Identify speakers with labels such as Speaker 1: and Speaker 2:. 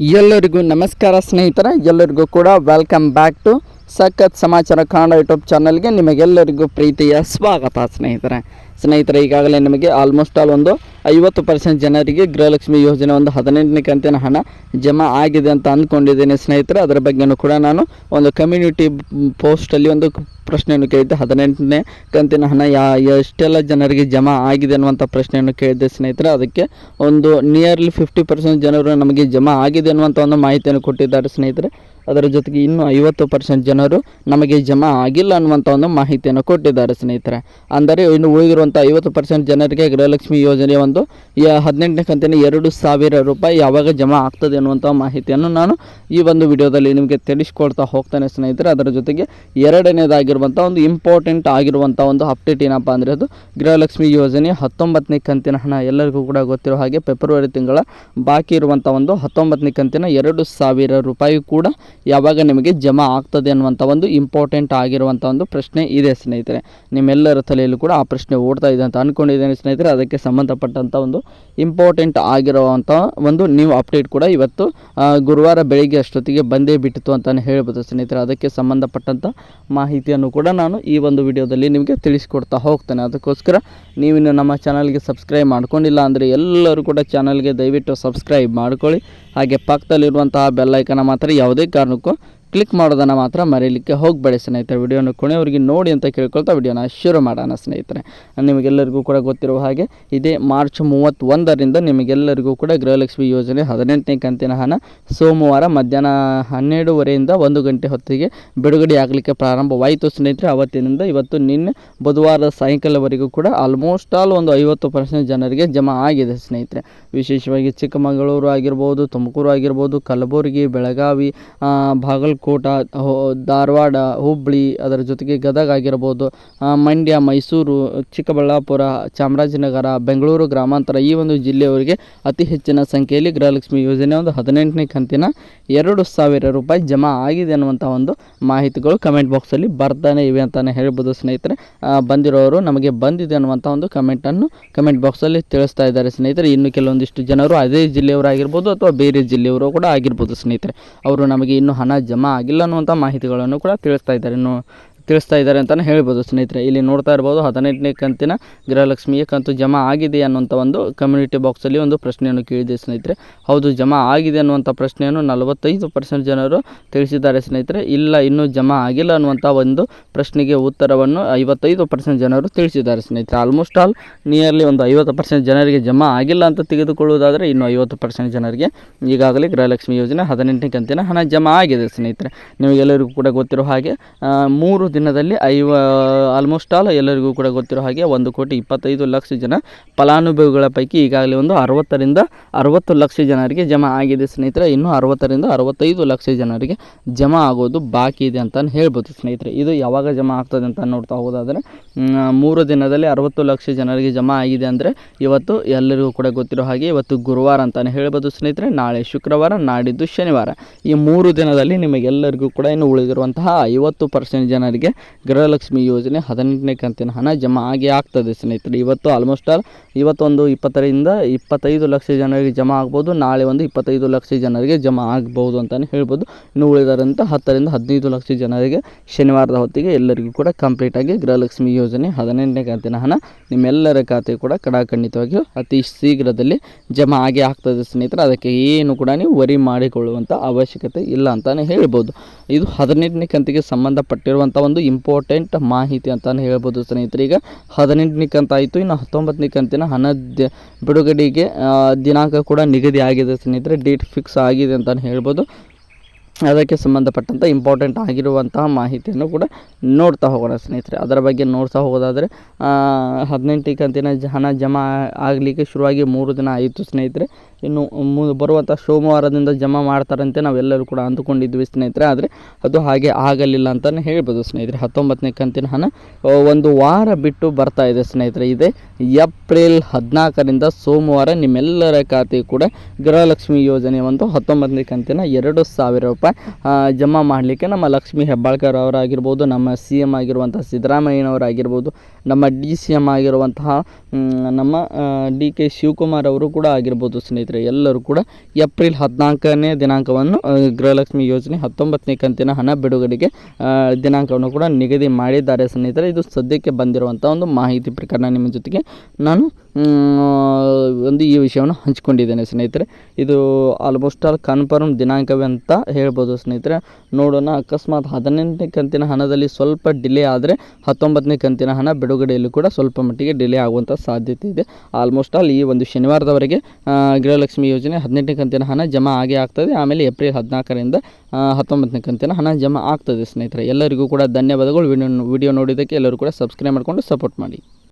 Speaker 1: ಎಲ್ಲರಿಗೂ ನಮಸ್ಕಾರ ಸ್ನೇಹಿತರೆ, ಎಲ್ಲರಿಗೂ ಕೂಡ ವೆಲ್ಕಮ್ ಬ್ಯಾಕ್ ಟು ಸಖತ್ ಸಮಾಚಾರ ಕನ್ನಡ ಯೂಟ್ಯೂಬ್ ಚಾನಲ್ಗೆ ನಿಮಗೆಲ್ಲರಿಗೂ ಪ್ರೀತಿಯ ಸ್ವಾಗತ ಸ್ನೇಹಿತರೆ. ಸ್ನೇಹಿತರೆ, ಈಗಾಗಲೇ ನಿಮಗೆ ಆಲ್ಮೋಸ್ಟ್ ಆಲ್ ಒಂದು ಐವತ್ತು ಪರ್ಸೆಂಟ್ ಜನರಿಗೆ ಗೃಹಲಕ್ಷ್ಮಿ ಯೋಜನೆ ಒಂದು ಹದಿನೆಂಟನೇ ಕಂತಿನ ಹಣ ಜಮಾ ಆಗಿದೆ ಅಂತ ಅಂದ್ಕೊಂಡಿದ್ದೇನೆ ಸ್ನೇಹಿತರೆ. ಅದರ ಬಗ್ಗೆನೂ ಕೂಡ ನಾನು ಒಂದು ಕಮ್ಯುನಿಟಿ ಪೋಸ್ಟಲ್ಲಿ ಒಂದು ಪ್ರಶ್ನೆಯನ್ನು ಕೇಳಿದ್ದೆ. ಹದಿನೆಂಟನೇ ಕಂತಿನ ಹಣ ಯಾ, ಎಷ್ಟೆಲ್ಲ ಜನರಿಗೆ ಜಮಾ ಆಗಿದೆ ಅನ್ನುವಂಥ ಪ್ರಶ್ನೆಯನ್ನು ಕೇಳಿದ್ದೆ ಸ್ನೇಹಿತರೆ. ಅದಕ್ಕೆ ಒಂದು ನಿಯರ್ಲಿ ಫಿಫ್ಟಿ ಪರ್ಸೆಂಟ್ ಜನರು ನಮಗೆ ಜಮಾ ಆಗಿದೆ ಅನ್ನುವಂಥ ಒಂದು ಮಾಹಿತಿಯನ್ನು ಕೊಟ್ಟಿದ್ದಾರೆ ಸ್ನೇಹಿತರೆ. ಅದರ ಜೊತೆಗೆ ಇನ್ನೂ ಐವತ್ತು ಪರ್ಸೆಂಟ್ ಜನರು ನಮಗೆ ಜಮಾ ಆಗಿಲ್ಲ ಅನ್ನುವಂಥ ಒಂದು ಮಾಹಿತಿಯನ್ನು ಕೊಟ್ಟಿದ್ದಾರೆ ಸ್ನೇಹಿತರೆ. ಅಂದರೆ ಇನ್ನು ಉಳಿದಿರುವಂಥ ಐವತ್ತು ಪರ್ಸೆಂಟ್ ಜನರಿಗೆ ಗೃಹಲಕ್ಷ್ಮಿ ಯೋಜನೆ ಒಂದು ಹದಿನೆಂಟನೇ ಕಂತಿನ ಎರಡು ಸಾವಿರ ರೂಪಾಯಿ ಯಾವಾಗ ಜಮಾ ಆಗ್ತದೆ ಅನ್ನುವಂಥ ಮಾಹಿತಿಯನ್ನು ನಾನು ಈ ಒಂದು ವಿಡಿಯೋದಲ್ಲಿ ನಿಮಗೆ ತಿಳಿಸ್ಕೊಡ್ತಾ ಹೋಗ್ತಾನೆ ಸ್ನೇಹಿತರೆ. ಅದರ ಜೊತೆಗೆ ಎರಡನೇದಾಗಿರುವಂಥ ಒಂದು ಇಂಪಾರ್ಟೆಂಟ್ ಆಗಿರುವಂಥ ಒಂದು ಅಪ್ಡೇಟ್ ಏನಪ್ಪ ಅಂದರೆ ಅದು ಗೃಹಲಕ್ಷ್ಮಿ ಯೋಜನೆ ಹತ್ತೊಂಬತ್ತನೇ ಕಂತಿನ ಹಣ ಎಲ್ಲರಿಗೂ ಕೂಡ ಗೊತ್ತಿರೋ ಹಾಗೆ ಫೆಬ್ರವರಿ ತಿಂಗಳ ಬಾಕಿ ಇರುವಂಥ ಒಂದು ಹತ್ತೊಂಬತ್ತನೇ ಕಂತಿನ ಎರಡು ಸಾವಿರ ರೂಪಾಯಿ ಕೂಡ ಯಾವಾಗ ನಿಮಗೆ ಜಮಾ ಆಗ್ತದೆ ಅನ್ನುವಂಥ ಒಂದು ಇಂಪಾರ್ಟೆಂಟ್ ಆಗಿರುವಂಥ ಒಂದು ಪ್ರಶ್ನೆ ಇದೆ ಸ್ನೇಹಿತರೆ. ನಿಮ್ಮೆಲ್ಲರ ತಲೆಯಲ್ಲೂ ಕೂಡ ಆ ಪ್ರಶ್ನೆ ಓಡ್ತಾ ಇದೆ ಅಂತ ಅಂದ್ಕೊಂಡಿದ್ದೇನೆ ಸ್ನೇಹಿತರೆ. ಅದಕ್ಕೆ ಸಂಬಂಧಪಟ್ಟಂಥ ಒಂದು ಇಂಪಾರ್ಟೆಂಟ್ ಆಗಿರುವಂಥ ಒಂದು ನ್ಯೂ ಅಪ್ಡೇಟ್ ಕೂಡ ಇವತ್ತು ಗುರುವಾರ ಬೆಳಿಗ್ಗೆ ಅಷ್ಟೊತ್ತಿಗೆ ಬಂದೇ ಬಿಟ್ಟಿತು ಅಂತಲೇ ಹೇಳ್ಬೋದು ಸ್ನೇಹಿತರೆ. ಅದಕ್ಕೆ ಸಂಬಂಧಪಟ್ಟಂಥ ಮಾಹಿತಿಯನ್ನು ಕೂಡ ನಾನು ಈ ಒಂದು ವಿಡಿಯೋದಲ್ಲಿ ನಿಮಗೆ ತಿಳಿಸಿಕೊಡ್ತಾ ಹೋಗ್ತೇನೆ. ಅದಕ್ಕೋಸ್ಕರ ನೀವಿನ್ನು ನಮ್ಮ ಚಾನಲ್ಗೆ ಸಬ್ಸ್ಕ್ರೈಬ್ ಮಾಡ್ಕೊಂಡಿಲ್ಲ ಅಂದರೆ ಎಲ್ಲರೂ ಕೂಡ ಚಾನಲ್ಗೆ ದಯವಿಟ್ಟು ಸಬ್ಸ್ಕ್ರೈಬ್ ಮಾಡ್ಕೊಳ್ಳಿ. ಹಾಗೆ ಪಕ್ಕದಲ್ಲಿರುವಂತಹ ಬೆಲ್ಲೈಕನ ಮಾತ್ರ ಯಾವುದೇ ಕಾರಣಕ್ಕೂ loco ಕ್ಲಿಕ್ ಮಾಡೋದನ್ನು ಮಾತ್ರ ಮರೀಲಿಕ್ಕೆ ಹೋಗಬೇಡಿ ಸ್ನೇಹಿತರೆ. ವಿಡಿಯೋನ ಕೊನೆಯವರಿಗೆ ನೋಡಿ ಅಂತ ಕೇಳ್ಕೊಳ್ತಾ ವಿಡಿಯೋನ ಶುರು ಮಾಡೋಣ ಸ್ನೇಹಿತರೆ. ನಿಮಗೆಲ್ಲರಿಗೂ ಕೂಡ ಗೊತ್ತಿರುವ ಹಾಗೆ ಇದೇ ಮಾರ್ಚ್ ಮೂವತ್ತೊಂದರಿಂದ ನಿಮಗೆಲ್ಲರಿಗೂ ಕೂಡ ಗೃಹಲಕ್ಷ್ಮಿ ಯೋಜನೆ ಹದಿನೆಂಟನೇ ಕಂತಿನ ಹಣ ಸೋಮವಾರ ಮಧ್ಯಾಹ್ನ ಹನ್ನೆರಡುವರೆಯಿಂದ ಒಂದು ಗಂಟೆ ಹೊತ್ತಿಗೆ ಬಿಡುಗಡೆ ಆಗಲಿಕ್ಕೆ ಪ್ರಾರಂಭವಾಯಿತು ಸ್ನೇಹಿತರೆ. ಅವತ್ತಿನಿಂದ ಇವತ್ತು ನಿನ್ನೆ ಬುಧವಾರ ಸಾಯಂಕಾಲವರೆಗೂ ಕೂಡ ಆಲ್ಮೋಸ್ಟ್ ಆಲ್ ಒಂದು ಐವತ್ತು ಪರ್ಸೆಂಟ್ ಜನರಿಗೆ ಜಮಾ ಆಗಿದೆ ಸ್ನೇಹಿತರೆ. ವಿಶೇಷವಾಗಿ ಚಿಕ್ಕಮಗಳೂರು ಆಗಿರ್ಬೋದು ತುಮಕೂರು ಆಗಿರ್ಬೋದು ಕಲಬುರಗಿ ಬೆಳಗಾವಿ ಆ, ಬಾಗಲಕೋಟ ಧಾರವಾಡ ಹುಬ್ಬಳ್ಳಿ ಅದರ ಜೊತೆಗೆ ಗದಗ ಆಗಿರ್ಬೋದು. ಮಂಡ್ಯ, ಮೈಸೂರು, ಚಿಕ್ಕಬಳ್ಳಾಪುರ, ಚಾಮರಾಜನಗರ, ಬೆಂಗಳೂರು ಗ್ರಾಮಾಂತರ ಈ ಒಂದು ಜಿಲ್ಲೆಯವರಿಗೆ ಅತಿ ಹೆಚ್ಚಿನ ಸಂಖ್ಯೆಯಲ್ಲಿ ಗೃಹಲಕ್ಷ್ಮಿ ಯೋಜನೆ ಒಂದು ಹದಿನೆಂಟನೇ ಕಂತಿನ ಎರಡು ಸಾವಿರ ರೂಪಾಯಿ ಜಮಾ ಆಗಿದೆ ಅನ್ನುವಂಥ ಒಂದು ಮಾಹಿತಿಗಳು ಕಮೆಂಟ್ ಬಾಕ್ಸಲ್ಲಿ ಬರ್ತಾನೆ ಇವೆ ಅಂತಲೇ ಹೇಳ್ಬೋದು ಸ್ನೇಹಿತರೆ. ಬಂದಿರೋರು ನಮಗೆ ಬಂದಿದೆ ಅನ್ನುವಂಥ ಒಂದು ಕಮೆಂಟನ್ನು ಕಮೆಂಟ್ ಬಾಕ್ಸಲ್ಲಿ ತಿಳಿಸ್ತಾ ಇದ್ದಾರೆ ಸ್ನೇಹಿತರೆ. ಇನ್ನು ಕೆಲವೊಂದಿಷ್ಟು ಜನರು ಅದೇ ಜಿಲ್ಲೆಯವರಾಗಿರ್ಬೋದು ಅಥವಾ ಬೇರೆ ಜಿಲ್ಲೆಯವರು ಕೂಡ ಆಗಿರ್ಬೋದು ಸ್ನೇಹಿತರೆ. ಅವರು ನಮಗೆ ಇನ್ನೂ ಹಣ ಜಮಾ ಆಗಿಲ್ಲ ಅನ್ನುವಂಥ ಮಾಹಿತಿಗಳನ್ನು ಕೂಡ ತಿಳಿಸ್ತಾ ಇದ್ದಾರೆ. ಇನ್ನು ತಿಳಿಸ್ತಾ ಇದ್ದಾರೆ ಅಂತಲೇ ಹೇಳ್ಬೋದು. ಸ್ನೇಹಿತರೆ, ಇಲ್ಲಿ ನೋಡ್ತಾ ಇರ್ಬೋದು, ಹದಿನೆಂಟನೇ ಕಂತಿನ ಗೃಹಲಕ್ಷ್ಮಿಯ ಕಂತು ಜಮಾ ಆಗಿದೆ ಅನ್ನುವಂಥ ಒಂದು ಕಮ್ಯುನಿಟಿ ಬಾಕ್ಸಲ್ಲಿ ಒಂದು ಪ್ರಶ್ನೆಯನ್ನು ಕೇಳಿದೆ ಸ್ನೇಹಿತರೆ. ಹೌದು, ಜಮಾ ಆಗಿದೆ ಅನ್ನುವಂಥ ಪ್ರಶ್ನೆಯನ್ನು ನಲವತ್ತೈದು ಪರ್ಸೆಂಟ್ ಜನರು ತಿಳಿಸಿದ್ದಾರೆ ಸ್ನೇಹಿತರೆ. ಇಲ್ಲ, ಇನ್ನೂ ಜಮಾ ಆಗಿಲ್ಲ ಅನ್ನುವಂಥ ಒಂದು ಪ್ರಶ್ನೆಗೆ ಉತ್ತರವನ್ನು ಐವತ್ತೈದು ಪರ್ಸೆಂಟ್ ಜನರು ತಿಳಿಸಿದ್ದಾರೆ ಸ್ನೇಹಿತರೆ. ಆಲ್ಮೋಸ್ಟ್ ಆಲ್ ನಿಯರ್ಲಿ ಒಂದು ಐವತ್ತು ಪರ್ಸೆಂಟ್ ಜನರಿಗೆ ಜಮಾ ಆಗಿಲ್ಲ ಅಂತ ತೆಗೆದುಕೊಳ್ಳುವುದಾದರೆ ಇನ್ನು ಐವತ್ತು ಪರ್ಸೆಂಟ್ ಜನರಿಗೆ ಈಗಾಗಲೇ ಗೃಹಲಕ್ಷ್ಮಿ ಯೋಜನೆ ಹದಿನೆಂಟನೇ ಕಂತಿನ ಹಣ ಜಮಾ ಆಗಿದೆ ಸ್ನೇಹಿತರೆ. ನಿಮಗೆಲ್ಲರಿಗೂ ಕೂಡ ಗೊತ್ತಿರೋ ಹಾಗೆ ಮೂರು ದಿನದಲ್ಲಿ ಐವ ಆಲ್ಮೋಸ್ಟ್ ಆಲ್ ಎಲ್ಲರಿಗೂ ಕೂಡ ಗೊತ್ತಿರೋ ಹಾಗೆ ಒಂದು ಕೋಟಿ ಇಪ್ಪತ್ತೈದು ಲಕ್ಷ ಜನ ಫಲಾನುಭವಿಗಳ ಪೈಕಿ ಈಗಾಗಲೇ ಒಂದು ಅರವತ್ತರಿಂದ ಅರವತ್ತು ಲಕ್ಷ ಜನರಿಗೆ ಜಮಾ ಆಗಿದೆ ಸ್ನೇಹಿತರೆ. ಇನ್ನೂ ಅರವತ್ತರಿಂದ ಅರವತ್ತೈದು ಲಕ್ಷ ಜನರಿಗೆ ಜಮಾ ಆಗೋದು ಬಾಕಿ ಇದೆ ಅಂತ ಹೇಳ್ಬೋದು ಸ್ನೇಹಿತರೆ. ಇದು ಯಾವಾಗ ಜಮಾ ಆಗ್ತದೆ ಅಂತ ನೋಡ್ತಾ ಹೋಗೋದಾದರೆ ಮೂರು ದಿನದಲ್ಲಿ ಅರವತ್ತು ಲಕ್ಷ ಜನರಿಗೆ ಜಮಾ ಆಗಿದೆ ಅಂದರೆ ಇವತ್ತು ಎಲ್ಲರಿಗೂ ಕೂಡ ಗೊತ್ತಿರೋ ಹಾಗೆ ಇವತ್ತು ಗುರುವಾರ ಅಂತಲೇ ಹೇಳ್ಬೋದು ಸ್ನೇಹಿತರೆ. ನಾಳೆ ಶುಕ್ರವಾರ, ನಾಡಿದ್ದು ಶನಿವಾರ. ಈ ಮೂರು ದಿನದಲ್ಲಿ ನಿಮಗೆಲ್ಲರಿಗೂ ಕೂಡ ಇನ್ನು ಉಳಿದಿರುವಂತಹ ಐವತ್ತು ಪರ್ಸೆಂಟ್ ಜನರಿಗೆ ಗೃಹಲಕ್ಷ್ಮಿ ಯೋಜನೆ ಹದಿನೆಂಟನೇ ಕಂತಿನ ಹಣ ಜಮಾ ಆಗಿ ಆಗ್ತದೆ ಸ್ನೇಹಿತರೆ. ಇವತ್ತು ಆಲ್ಮೋಸ್ಟ್ ಆಲ್ ಇವತ್ತೊಂದು ಇಪ್ಪತ್ತರಿಂದ ಇಪ್ಪತ್ತೈದು ಲಕ್ಷ ಜನರಿಗೆ ಜಮಾ ಆಗ್ಬೋದು, ನಾಳೆ ಒಂದು ಇಪ್ಪತ್ತೈದು ಲಕ್ಷ ಜನರಿಗೆ ಜಮಾ ಆಗ್ಬೋದು ಅಂತಲೇ ಹೇಳ್ಬೋದು. ಇನ್ನು ಉಳಿದರಂತ ಹತ್ತರಿಂದ ಹದಿನೈದು ಲಕ್ಷ ಜನರಿಗೆ ಶನಿವಾರದ ಹೊತ್ತಿಗೆ ಎಲ್ಲರಿಗೂ ಕೂಡ ಕಂಪ್ಲೀಟಾಗಿ ಗೃಹಲಕ್ಷ್ಮಿ ಯೋಜನೆ ಹದಿನೆಂಟನೇ ಕಂತಿನ ಹಣ ನಿಮ್ಮೆಲ್ಲರ ಖಾತೆ ಕೂಡ ಕಡಾಖಂಡಿತವಾಗಿಯೂ ಅತಿ ಶೀಘ್ರದಲ್ಲಿ ಜಮಾ ಆಗಿ ಆಗ್ತದೆ ಸ್ನೇಹಿತರೆ. ಅದಕ್ಕೆ ಏನು ಕೂಡ ನೀವು ವರಿ ಮಾಡಿಕೊಳ್ಳುವಂಥ ಅವಶ್ಯಕತೆ ಇಲ್ಲ ಅಂತಲೇ ಹೇಳ್ಬೋದು. ಇದು ಹದಿನೆಂಟನೇ ಕಂತಿಗೆ ಸಂಬಂಧಪಟ್ಟಿರುವಂಥ ಒಂದು ಇಂಪಾರ್ಟೆಂಟ್ ಮಾಹಿತಿ ಅಂತಲೇ ಹೇಳ್ಬೋದು ಸ್ನೇಹಿತರೆ. ಈಗ ಹದಿನೆಂಟನೇ ಕಂತಾಯಿತು ಇನ್ನು ಹತ್ತೊಂಬತ್ತನೇ ಕಂತಿನ ಹಣ ದ- ಬಿಡುಗಡೆಗೆ ದಿನಾಂಕ ಕೂಡ ನಿಗದಿ ಆಗಿದೆ ಸ್ನೇಹಿತರೆ. ಡೇಟ್ ಫಿಕ್ಸ್ ಆಗಿದೆ ಅಂತಲೇ ಹೇಳ್ಬೋದು. ಅದಕ್ಕೆ ಸಂಬಂಧಪಟ್ಟಂಥ ಇಂಪಾರ್ಟೆಂಟ್ ಆಗಿರುವಂತಹ ಮಾಹಿತಿಯನ್ನು ಕೂಡ ನೋಡ್ತಾ ಹೋಗೋಣ ಸ್ನೇಹಿತರೆ. ಅದರ ಬಗ್ಗೆ ನೋಡ್ತಾ ಹೋಗೋದಾದರೆ ಹದಿನೆಂಟನೇ ಕಂತಿನ ಹಣ ಜಮಾ ಆಗಲಿಕ್ಕೆ ಶುರುವಾಗಿ ಮೂರು ದಿನ ಆಯಿತು ಸ್ನೇಹಿತರೆ. ಇನ್ನು ಮು ಬರುವಂಥ ಸೋಮವಾರದಿಂದ ಜಮಾ ಮಾಡ್ತಾರಂತೆ ನಾವೆಲ್ಲರೂ ಕೂಡ ಅಂದುಕೊಂಡಿದ್ವಿ ಸ್ನೇಹಿತರೆ. ಆದರೆ ಅದು ಹಾಗೆ ಆಗಲಿಲ್ಲ ಅಂತಲೇ ಹೇಳ್ಬೋದು ಸ್ನೇಹಿತರೆ. ಹತ್ತೊಂಬತ್ತನೇ ಕಂತಿನ ಹಣ ಒಂದು ವಾರ ಬಿಟ್ಟು ಬರ್ತಾ ಇದೆ ಸ್ನೇಹಿತರೆ. ಇದೆ ಏಪ್ರಿಲ್ ಹದಿನಾಲ್ಕರಿಂದ ಸೋಮವಾರ ನಿಮ್ಮೆಲ್ಲರ ಖಾತೆ ಕೂಡ ಗೃಹಲಕ್ಷ್ಮಿ ಯೋಜನೆ ಒಂದು ಹತ್ತೊಂಬತ್ತನೇ ಕಂತಿನ ಎರಡು ಸಾವಿರ ರೂಪಾಯಿ ಜಮಾ ಮಾಡಲಿಕ್ಕೆ ನಮ್ಮ ಲಕ್ಷ್ಮಿ ಹೆಬ್ಬಾಳ್ಕರ್ ಅವರಾಗಿರ್ಬೋದು, ನಮ್ಮ ಸಿ ಎಂ ಆಗಿರುವಂಥ ಸಿದ್ದರಾಮಯ್ಯನವರಾಗಿರ್ಬೋದು, ನಮ್ಮ ಡಿ ಸಿ ಎಂ ಆಗಿರುವಂತಹ ನಮ್ಮ ಡಿ ಕೆ ಶಿವಕುಮಾರ್ ಅವರು ಕೂಡ ಆಗಿರ್ಬೋದು ಸ್ನೇಹಿತರೆ. ಸ್ನೇಹಿತರೆ ಎಲ್ಲರೂ ಕೂಡ ಏಪ್ರಿಲ್ ಹದಿನಾಲ್ಕನೇ ದಿನಾಂಕವನ್ನು ಗೃಹಲಕ್ಷ್ಮಿ ಯೋಜನೆ ಹತ್ತೊಂಬತ್ತನೇ ಕಂತಿನ ಹಣ ಬಿಡುಗಡೆಗೆ ದಿನಾಂಕವನ್ನು ಕೂಡ ನಿಗದಿ ಮಾಡಿದ್ದಾರೆ ಸ್ನೇಹಿತರೆ. ಇದು ಸದ್ಯಕ್ಕೆ ಬಂದಿರುವಂಥ ಒಂದು ಮಾಹಿತಿ ಪ್ರಕಾರ ನಿಮ್ಮ ಜೊತೆಗೆ. ನಾನು ಒಂದು ಈ ವಿಷಯವನ್ನು ಹಂಚಿಕೊಂಡಿದ್ದೇನೆ ಸ್ನೇಹಿತರೆ. ಇದು ಆಲ್ಮೋಸ್ಟ್ ಆಲ್ ಕನ್ಫರ್ಮ್ ದಿನಾಂಕವೇ ಅಂತ ಹೇಳ್ಬೋದು ಸ್ನೇಹಿತರೆ. ನೋಡೋಣ, ಅಕಸ್ಮಾತ್ ಹದಿನೆಂಟನೇ ಕಂತಿನ ಹಣದಲ್ಲಿ ಸ್ವಲ್ಪ ಡಿಲೇ ಆದರೆ ಹತ್ತೊಂಬತ್ತನೇ ಕಂತಿನ ಹಣ ಬಿಡುಗಡೆಯಲ್ಲೂ ಕೂಡ ಸ್ವಲ್ಪ ಮಟ್ಟಿಗೆ ಡಿಲೇ ಆಗುವಂಥ ಸಾಧ್ಯತೆ ಇದೆ. ಆಲ್ಮೋಸ್ಟ್ ಆಲ್ ಈ ಒಂದು ಶನಿವಾರದವರೆಗೆ ಗೃಹಲಕ್ಷ್ಮಿ ಯೋಜನೆ ಹದಿನೆಂಟನೇ ಕಂತಿನ ಹಣ ಜಮಾ ಆಗೇ ಆಗ್ತದೆ. ಆಮೇಲೆ ಏಪ್ರಿಲ್ ಹದಿನಾಲ್ಕರಿಂದ ಹತ್ತೊಂಬತ್ತನೇ ಕಂತಿನ ಹಣ ಜಮಾ ಆಗ್ತದೆ ಸ್ನೇಹಿತರೆ. ಎಲ್ಲರಿಗೂ ಕೂಡ ಧನ್ಯವಾದಗಳು. ವಿಡಿಯೋ ವಿಡಿಯೋ ನೋಡಿದ್ದಕ್ಕೆ ಎಲ್ಲರೂ ಕೂಡ ಸಬ್ಸ್ಕ್ರೈಬ್ ಮಾಡಿಕೊಂಡು ಸಪೋರ್ಟ್ ಮಾಡಿ.